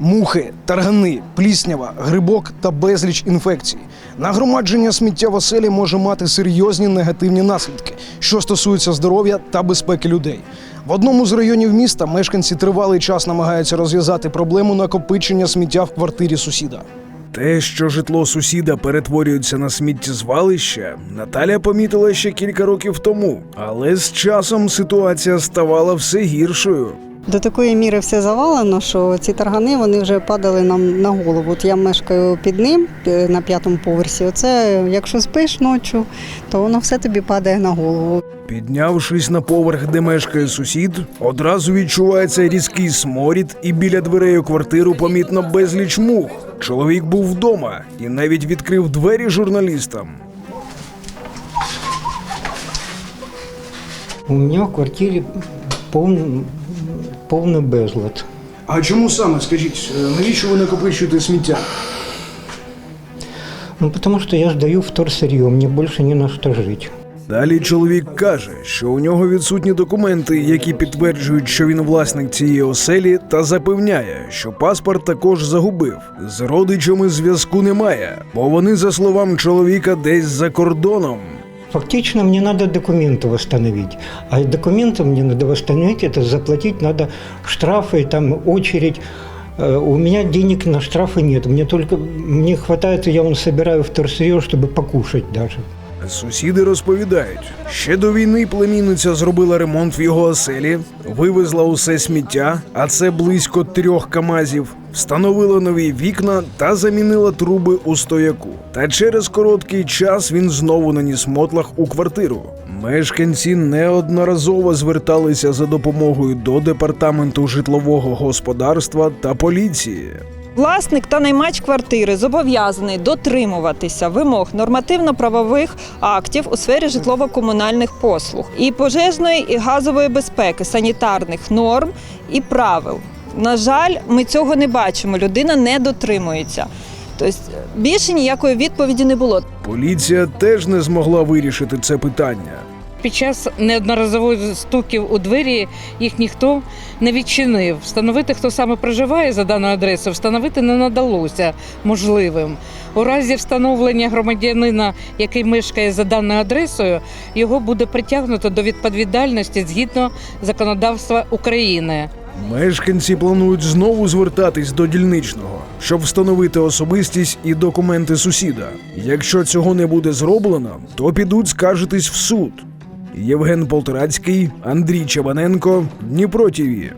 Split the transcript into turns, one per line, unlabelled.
Мухи, таргани, пліснява, грибок та безліч інфекцій. Нагромадження сміття в оселі може мати серйозні негативні наслідки, що стосуються здоров'я та безпеки людей. В одному з районів міста мешканці тривалий час намагаються розв'язати проблему накопичення сміття в квартирі сусіда. Те, що житло сусіда перетворюється на сміттєзвалище, Наталя помітила ще кілька років тому, але з часом ситуація ставала все гіршою.
До такої міри все завалено, що ці таргани вони вже падали нам на голову. От я мешкаю під ним е, на п'ятому поверсі. Оце якщо спиш ночі, то воно все тобі падає на голову.
Піднявшись на поверх, де мешкає сусід, одразу відчувається різкий сморід, і біля дверей у квартиру помітно безліч мух. Чоловік був вдома і навіть відкрив двері журналістам.
У меня в квартире полный, полный безлад.
А чому саме скажіть, навіщо ви накопичуєте сміття?
Ну, потому что я сдаю вторсырье, мне больше не на что жить.
Далі чоловік каже, що у нього відсутні документи, які підтверджують, що він власник цієї оселі, та запевняє, що паспорт також загубив. З родичами зв'язку немає, бо вони, за словам чоловіка, десь за кордоном.
Фактично мне надо документы восстановить. А документы мне надо восстановить, это заплатить надо штрафы, там очередь. Э, У меня денег на штрафы нет. Мне только мне хватает, я вон собираю вторсырье, чтобы покушать даже.
Сусіди розповідають, ще до війни племінниця зробила ремонт в його оселі, вивезла усе сміття, а це близько трьох камазів, встановила нові вікна та замінила труби у стояку. Та через короткий час він знову наніс мотлах у квартиру. Мешканці неодноразово зверталися за допомогою до департаменту житлового господарства та поліції.
Власник та наймач квартири зобов'язаний дотримуватися вимог нормативно-правових актів у сфері житлово-комунальних послуг і пожежної і газової безпеки, санітарних норм і правил. На жаль, ми цього не бачимо. Людина не дотримується. Тобто більше ніякої відповіді не було.
Поліція теж не змогла вирішити це питання.
Під час неодноразових стуків у двері їх ніхто не відчинив. Встановити, хто саме проживає за даною адресою, встановити не надалося можливим. У разі встановлення громадянина, який мешкає за даною адресою, його буде притягнуто до відповідальності згідно законодавства України.
Мешканці планують знову звертатись до дільничного, щоб встановити особистість і документи сусіда. Якщо цього не буде зроблено, то підуть скаржитись в суд. Євген Полторацький, Андрій Чабаненко, Дніпро ТІВІ.